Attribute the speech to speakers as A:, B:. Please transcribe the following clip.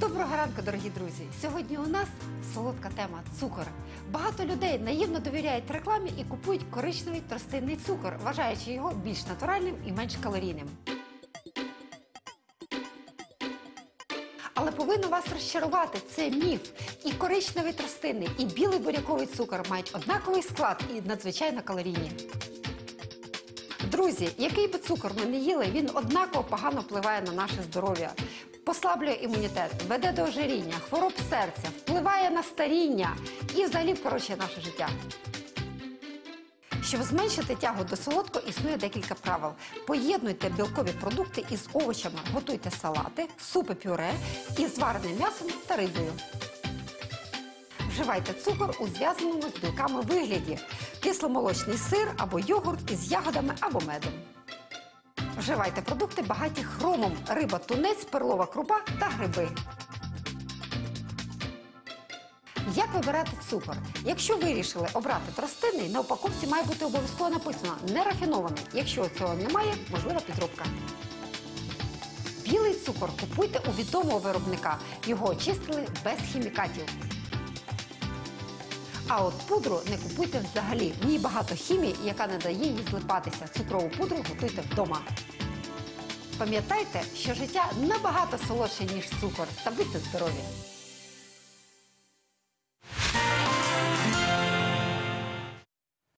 A: Доброго ранку, дорогі друзі! Сьогодні у нас солодка тема цукор. Багато людей наївно довіряють рекламі і купують коричневий тростинний цукор, вважаючи його більш натуральним і менш калорійним. Але повинно вас розчарувати це міф. І коричневий тростинний, і білий буряковий цукор мають однаковий склад і надзвичайно калорійні. Друзі, який би цукор ми не їли, він однаково погано впливає на наше здоров'я. Послаблює імунітет, веде до ожиріння, хвороб серця, впливає на старіння і взагалі вкорочує наше життя. Щоб зменшити тягу до солодкого, існує декілька правил. Поєднуйте білкові продукти із овочами, готуйте салати, супи пюре із звареним м'ясом та рибою. Вживайте цукор у зв'язаному з білками вигляді. Кисломолочний сир або йогурт із ягодами або медом. Вживайте продукти багаті хромом, риба, тунець, перлова крупа та гриби. Як вибирати цукор? Якщо вирішили обрати тростинний, на упаковці має бути обов'язково написано нерафінований. Якщо цього немає, можлива підробка. Білий цукор купуйте у відомого виробника. Його очистили без хімікатів. А от пудру не купуйте взагалі. В ній багато хімії, яка не дає їй злипатися. Цукрову пудру готуйте вдома. Пам'ятайте, що життя набагато солодше, ніж цукор, та будьте здорові!